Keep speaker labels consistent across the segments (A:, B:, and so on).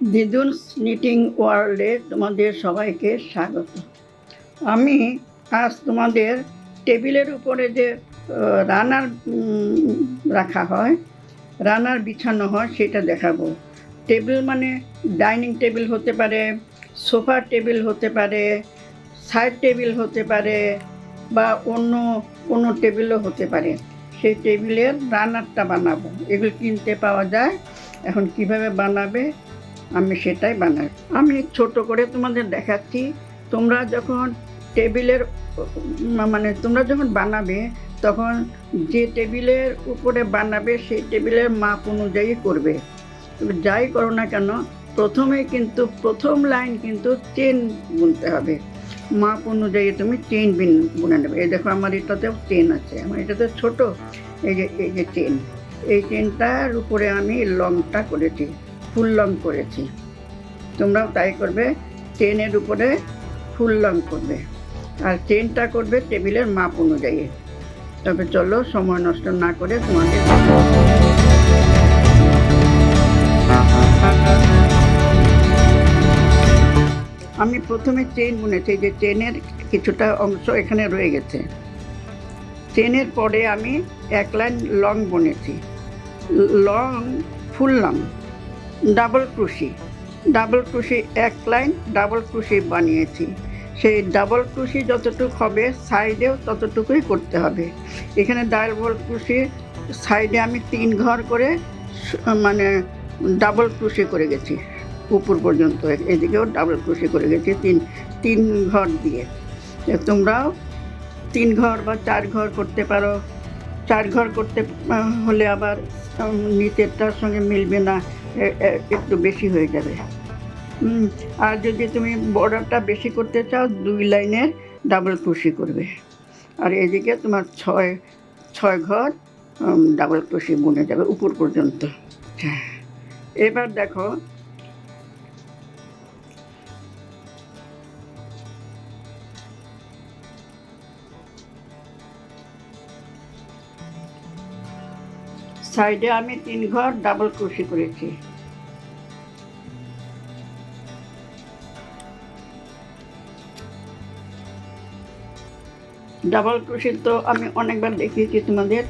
A: দিদুনস knitting ওয়ার্ল্ডে তোমাদের সবাইকে স্বাগত। আমি আজ তোমাদের টেবিলের উপরে যে রানার রাখা হয়, রানার বিছানো হয় সেটা দেখাবো। টেবিল মানে ডাইনিং টেবিল হতে পারে, সোফা টেবিল হতে পারে, সাইড টেবিল হতে পারে বা অন্য কোনো টেবিলও হতে পারে। সেই টেবিলের রানারটা বানাবো। এগুলো কিনতে পাওয়া যায়। এখন কীভাবে বানাবে আমি সেটাই বানাই। আমি ছোট করে তোমাদের দেখাচ্ছি, তোমরা যখন টেবিলের মানে তোমরা যখন বানাবে, তখন যে টেবিলের উপরে বানাবে, সেই টেবিলের মাপ অনুযায়ী করবে। যাই করো না কেন, প্রথমে কিন্তু, প্রথম লাইন কিন্তু চেন বুনতে হবে। মাপ অনুযায়ী তুমি চেন বিন বুনে নেবে। এই দেখো আমার এটাতেও চেন আছে। আমার এটাতে ছোট, এই যে এই যে চেন। এই চেনটার উপরে আমি লংটা করেছি। ফুল লং করেছি। তোমরাও তাই করবে, চেনের উপরে ফুল লং করবে। আর চেনটা করবে টেবিলের মাপ অনুযায়ী। তবে চলো, সময় নষ্ট না করে তোমাকে আমি প্রথমে চেন বুনেছি, যে চেনের কিছুটা অংশ এখানে রয়ে গেছে। চেনের পরে আমি এক লাইন লং বুনেছি। লং ফুল long double crochet. Double crochet এক লাইন, ডাবল ক্রুশি বানিয়েছি। সেই ডাবল ক্রুশি যতটুকু হবে, সাইডেও ততটুকুই করতে হবে। এখানে ডাবল ক্রুশি, সাইডে আমি তিন ঘর করে মানে ডাবল ক্রুশি করে গেছি। উপর পর্যন্ত, এদিকেও ডাবল ক্রুশি করে গেছি তিন তিন ঘর দিয়ে। তোমরাও তিন ঘর বা চার ঘর করতে পারো। চার ঘর করতে হলে আবার নিচেরটার সঙ্গে মিলবে না। একটু বেশি হয়ে যাবে। আর যদি তুমি বর্ডারটা বেশি করতে চাও, দুই লাইনের ডাবল ক্রুশি করবে। আর এদিকে তোমার ছয় ছয় ঘর ডাবল ক্রুশি বুনে যাবে, উপর পর্যন্ত। হ্যাঁ এবার দেখো। সাইডে আমি তিন ঘর ডাবল ক্রুশি করেছি। ডাবল ক্রুশি তো আমি অনেকবার দেখিয়েছি তোমাদের।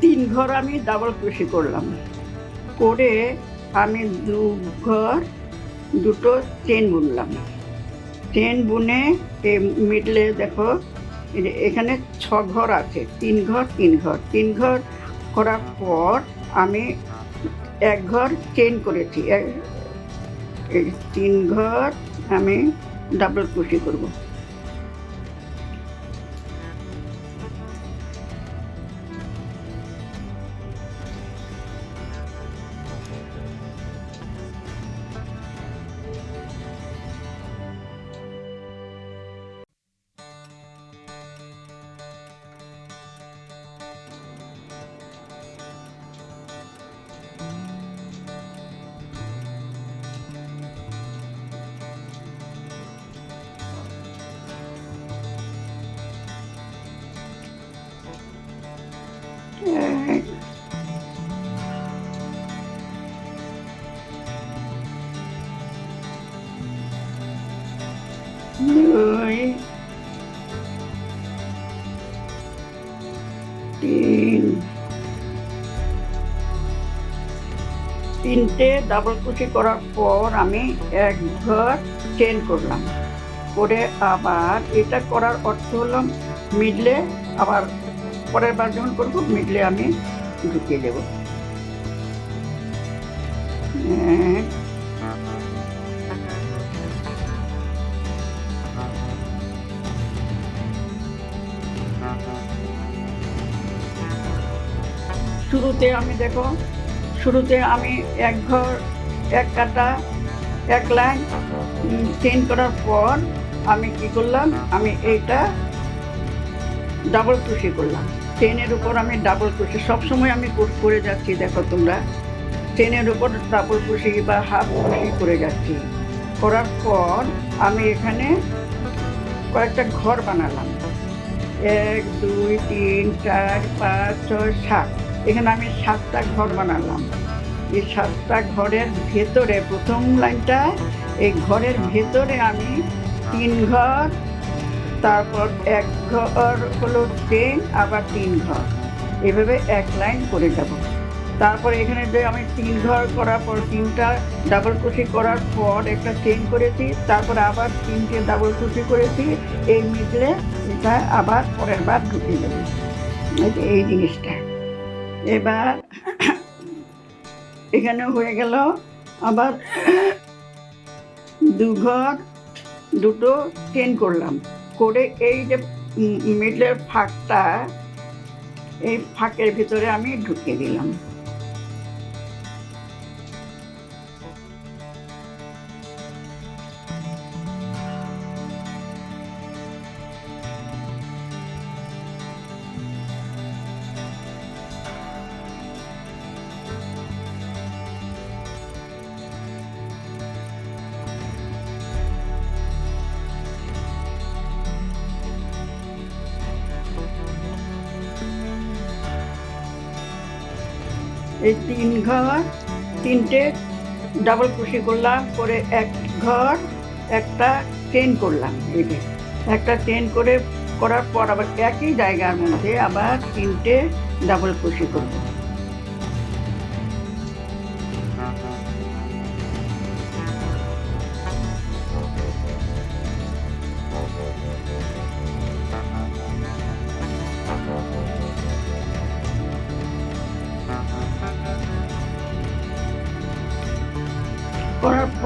A: তিন ঘর আমি ডাবল ক্রুশি করলাম। করে আমি দু ঘর, দুটো চেন বুনলাম। চেন বুনে মিডলে দেখো এখানে ছ ঘর আছে, তিন ঘর তিন ঘর। তিন ঘর করার পর আমি এক ঘর চেন করেছি। তিন ঘর আমি ডাবল কুশি করব। দুই তিন তিনটে ডাবল কুচি করার পর আমি এক ঘর চেন করলাম। করে আবার এটা করার অর্থ হলো মিডলে আবার পরের বার যখন করব, মিডলে আমি ঢুকিয়ে দেব। এক শুরুতে আমি দেখো, শুরুতে আমি এক ঘর, এক কাটা, এক লাইন চেন করার পর আমি কি করলাম? আমি এইটা ডাবল ক্রুশি করলাম। চেনের উপর আমি ডাবল ক্রুশি, সবসময় আমি কর- করে যাচ্ছি, দেখো তোমরা। চেনের উপর ডাবল ক্রুশি বা হাফ ক্রুশি করে যাচ্ছি। করার পর আমি এখানে কয়েকটা ঘর বানালাম। এক, দুই, তিন, চার, পাঁচ, ছয়, সাত। এখানে আমি সাতটা ঘর বানালাম। এই সাতটা ঘরের ভেতরে প্রথম লাইনটা, এই ঘরের ভেতরে আমি তিন ঘর, তারপর এক ঘর হলো চেন আবার তিন ঘর। এভাবে এক লাইন করে যাব। তারপর এখানে যে আমি তিন ঘর করার পর তিনটা ডাবল কুশি করার পর একটা চেন করেছি, তারপর আবার তিনটে ডাবল কুশি করেছি, এই মিডলে এটা আবার পরের বার ঢুকিয়ে দেবে। এই জিনিসটা। এবার এখানে হয়ে গেল আবার দু ঘর, দুটো চেন করলাম। করে এই যে মিডলের ফাঁকটা, এই ফাঁকের ভিতরে আমি ঢুকিয়ে দিলাম। এই তিন ঘর, তিনটে ডাবল কুশি করলাম, করে এক ঘর, একটা চেন করলাম এদিকে একটা চেন করে করার পর আবার একই জায়গার মধ্যে আবার তিনটে ডাবল কুশি করব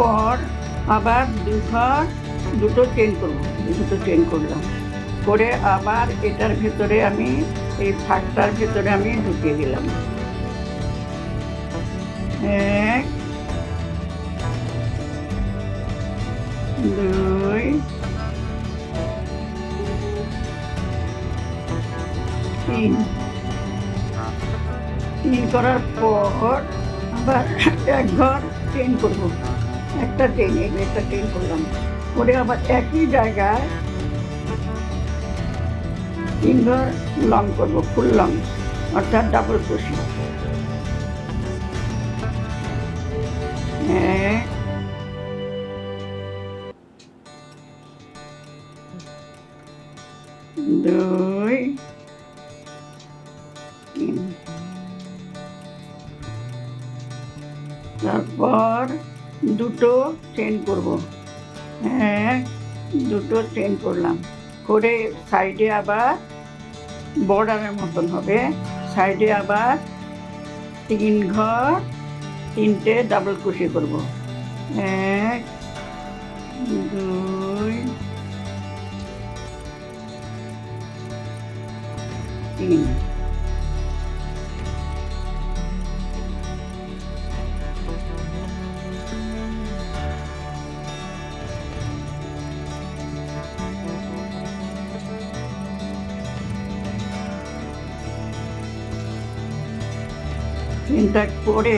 A: পর আবার দু ঘর দুটো চেন করব। দুটো চেন করলাম। করে আবার এটার ভেতরে আমি, এই ফাঁকটার ভেতরে আমি ঢুকিয়ে দিলাম। এক, দুই, তিন। তিন করার পর আবার এক ঘর চেন করব। একটা চেন এই একটা ট্রেন করলাম। করে আবার একই জায়গায় তিন ঘর লং করব ফুল লং অর্থাৎ ডাবল ক্রোশি এক দুই দুটো চেন করব। এক দুটো চেন করলাম। করে সাইডে আবার বর্ডারের মতন হবে। সাইডে আবার তিন ঘর, তিনটে ডাবল কুশি করব। এক, দুই, তিন। চিন্তা করে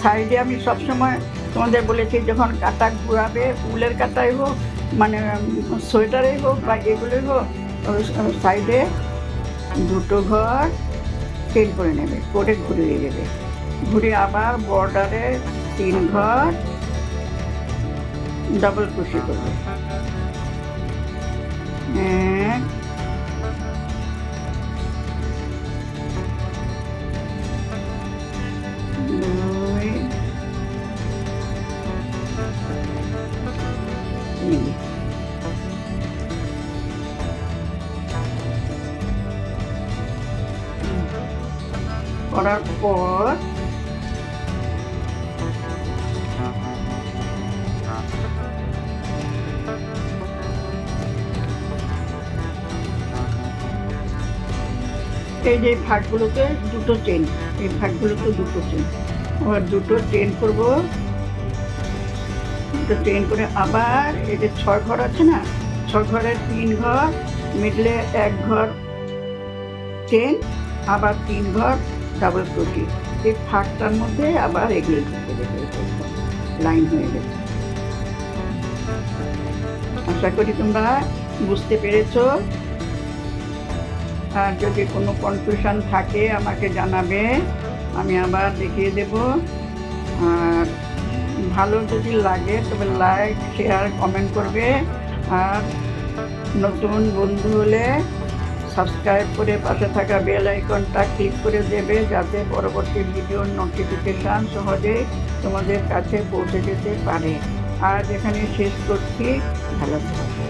A: সাইডে আমি সবসময় তোমাদের বলেছি যখন কাটা ঘুরাবে উলের কাটাই হোক মানে সোয়েটারেই হোক বা এগুলোই হোক সাইডে দুটো ঘর চেন করে নেবে, করে ঘুরিয়ে দেবে। ঘুরে আবার বর্ডারে তিন ঘর ডাবল কুশি করবে। এক করার পর এই যে ফাঁকগুলোতে দুটো চেন এই ফাঁকগুলোতে দুটো চেন আবার দুটো চেন করব। দুটো চেন করে আবার এই যে ছয় ঘর আছে না, ছয় ঘরের তিন ঘর, মিডলে এক ঘর চেন আবার তিন ঘর ডাবল ক্রোটি এই ফাঁকটার মধ্যে আবার এগুলো ঢুকে লাইন হয়ে গেছে। আশা করি তোমরা বুঝতে পেরেছ। আর যদি কোনো কনফিউশন থাকে, আমাকে জানাবে। আমি আবার দেখিয়ে দেব। আর ভালো যদি লাগে, তবে লাইক শেয়ার কমেন্ট করবে। আর নতুন বন্ধু হলে সাবস্ক্রাইব করে পাশে থাকা বেল আইকনটা ক্লিক করে দেবে, যাতে পরবর্তী ভিডিওর নোটিফিকেশান সহজেই তোমাদের কাছে পৌঁছে যেতে পারে। আজ এখানে শেষ করছি। ভালো থাকো।